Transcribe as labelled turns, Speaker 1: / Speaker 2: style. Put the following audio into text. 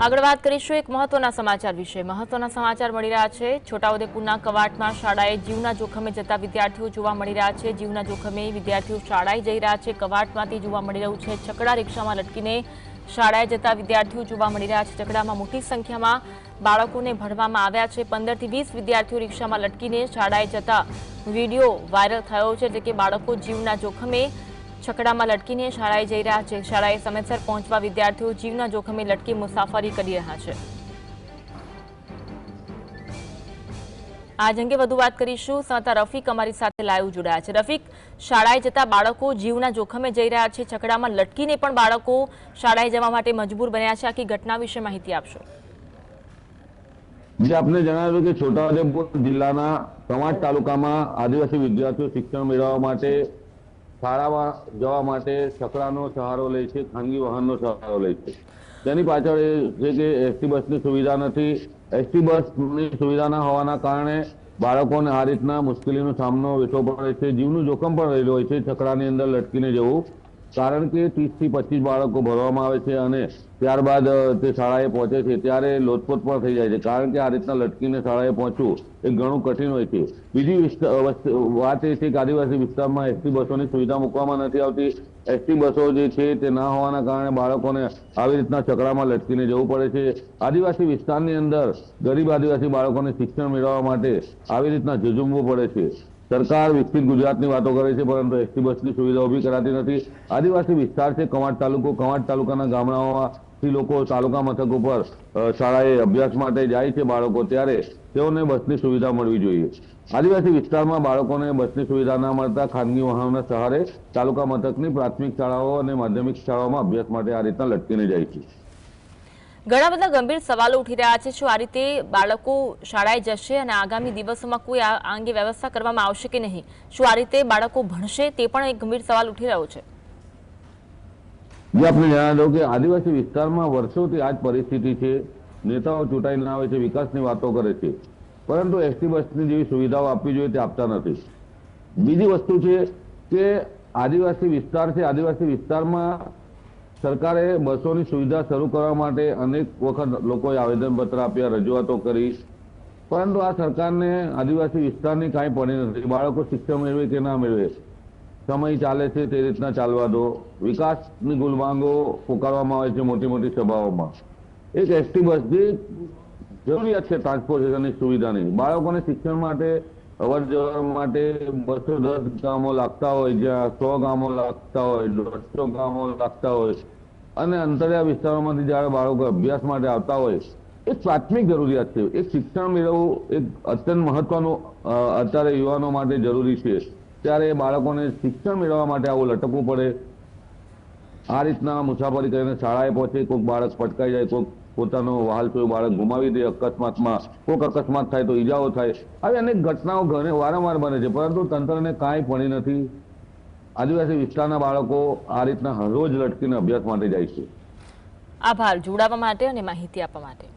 Speaker 1: આગળ વાત કરીશું એક મહત્વના સમાચાર વિશે. મહત્વના સમાચાર મળી રહ્યા છે. છોટાઉદેપુરના કવાટમાં શાળાએ જીવના જોખમે જતા વિદ્યાર્થીઓ જોવા મળી રહ્યા છે. જીવના જોખમે વિદ્યાર્થીઓ શાળાએ જઈ રહ્યા છે. કવાટમાંથી જોવા મળી રહ્યું છે. છકડા રિક્ષામાં લટકીને શાળાએ જતા વિદ્યાર્થીઓ જોવા મળી રહ્યા છે. છકડામાં મોટી સંખ્યામાં બાળકોને ભણવામાં આવ્યા છે. પંદરથી વીસ વિદ્યાર્થીઓ રિક્ષામાં લટકીને શાળાએ જતા વીડિયો વાયરલ થયો છે. એટલે કે બાળકો જીવના જોખમે છકડામાં લટકીને શાળાએ જઈ રહ્યા છે. શાળાએ સમયસર પહોંચવા વિદ્યાર્થીઓ જીવના જોખમે લટકી મુસાફરી કરી રહ્યા છે. આજ અંગે વધુ વાત કરીશું. સંતા રફીક અમારી સાથે લાઈવ જોડાયા છે. રફીક, શાળાએ જતા બાળકો જીવના જોખમે જઈ રહ્યા છે. છકડામાં લટકીને પણ બાળકો શાળાએ જવા માટે મજબૂર બન્યા છે. આખી ઘટના વિશે માહિતી આપશો.
Speaker 2: આપને જણાવ્યું કે છોટાઉદેપુર જિલ્લાના કવાંટ તાલુકામાં આદિવાસી વિદ્યાર્થીઓ શિક્ષણ મેળવવા માટે શાળામાં જવા માટે છકડાનો સહારો લે છે, ખાનગી વાહનનો સહારો લે છે. તેની પાછળ એ છે કે એસટી બસની સુવિધા નથી. એસટી બસની સુવિધા ના હોવાના કારણે બાળકોને આ રીતના મુશ્કેલીનો સામનો વેઠવો પડે છે. જીવનું જોખમ પણ રહેલું હોય છે છકડાની અંદર લટકીને જવું. કારણ કે ત્રીસથી પચીસ બાળકો ભરવામાં આવે છે અને ત્યારબાદ તે શાળાએ પહોંચે છે, ત્યારે લોટપોટ પણ થઈ જાય છે. કારણ કે આ રીતના લટકીને શાળાએ પહોંચવું એ ઘણું કઠિન હોય છે. બીજી વાત એ છે કે આદિવાસી વિસ્તારમાં એસટી બસોની સુવિધા મૂકવામાં નથી આવતી. એસટી બસો જે છે તે ના હોવાના કારણે બાળકોને આવી રીતના ચકડામાં લટકીને જવું પડે છે. આદિવાસી વિસ્તારની અંદર ગરીબ આદિવાસી બાળકોને શિક્ષણ મેળવવા માટે આવી રીતના ઝઝુમવું પડે છે. સરકાર વિકસિત ગુજરાતની વાતો કરે છે, પરંતુ એસટી બસની સુવિધા ઊભી કરાતી નથી. આદિવાસી વિસ્તાર છે, કવાંટ તાલુકો, કવાંટ તાલુકાના ગામડાઓમાંથી લોકો તાલુકા મથક ઉપર શાળાએ અભ્યાસ માટે જાય છે બાળકો, ત્યારે તેઓને બસની સુવિધા મળવી જોઈએ. આદિવાસી વિસ્તારમાં બાળકોને બસની સુવિધા ના મળતા ખાનગી વાહનોના સહારે તાલુકા મથકની પ્રાથમિક શાળાઓ અને માધ્યમિક શાળાઓમાં અભ્યાસ માટે આ રીતના લટકીને જાય છે.
Speaker 1: ઘણા બધા ગંભીર સવાલો ઉઠી રહ્યા છે. શું આ રીતે બાળકો શાળાએ જશે અને આગામી દિવસોમાં કોઈ આ અંગે વ્યવસ્થા કરવામાં આવશે કે નહીં? શું આ રીતે બાળકો ભણશે? તે પણ એક ગંભીર સવાલ ઉઠી રહ્યો છે.
Speaker 2: જે આપણે જણાવી દઉં કે આદિવાસી વિસ્તારમાં વર્ષોથી આ જ પરિસ્થિતિ છે. નેતાઓ ચૂંટાઈને આવે છે, વિકાસની વાતો કરે છે. પરંતુ એસટી બસની જેવી સુવિધાઓ આપવી જોઈએ તે આપતા નથી. બીજી વસ્તુ છે કે આદિવાસી વિસ્તાર છે. આદિવાસી વિસ્તારમાં સરકારે બસોની સુવિધા શરૂ કરવા માટે અનેક વખત લોકોએ આવેદનપત્ર આપ્યા, રજૂઆતો કરી. પરંતુ આ સરકારને આદિવાસી વિસ્તારની કાંઈ પડી નથી. બાળકો શિક્ષણ મેળવે કે ના મેળવે? સમય ચાલે છે તે રીતના ચાલવા દો. વિકાસની ગુલમાંગો પોકારવામાં આવે છે મોટી મોટી સભાઓમાં. એક એસટી બસ જે જરૂરિયાત છે ટ્રાન્સપોર્ટેશનની સુવિધાની. બાળકોને શિક્ષણ માટે અવર જવર માટે બસો દસ ગામો લાગતા હોય, જ્યાં સો ગામો લાગતા હોય, દોઢસો ગામો લાગતા હોય અને અંતરિયાળ વિસ્તારોમાંથી જ્યારે બાળકો અભ્યાસ માટે આવતા હોય એ પ્રાથમિક જરૂરિયાત છે. એક શિક્ષણ મેળવવું એક અત્યંત મહત્વનું અત્યારે યુવાનો માટે જરૂરી છે. ત્યારે એ બાળકોને શિક્ષણ મેળવવા માટે આવું લટકવું પડે. આ રીતના મુસાફરી કરીને શાળાએ પહોંચે, કોઈક બાળક પટકાઈ જાય, કોઈક પોતાનો વહાલસોયું બાળક ગુમાવી દે, અકસ્માતમાં કોઈક અકસ્માત થાય તો ઈજાઓ થાય. આવી અનેક ઘટનાઓ ઘણે વારંવાર બને છે, પરંતુ તંત્રને કાંઈ પડી નથી. આદિવાસી વિસ્તારના બાળકો આ રીતના રોજ લટકીને અભ્યાસ માટે જાય છે.
Speaker 1: આભાર. જોડાવા માટે અને માહિતી આપવા માટે.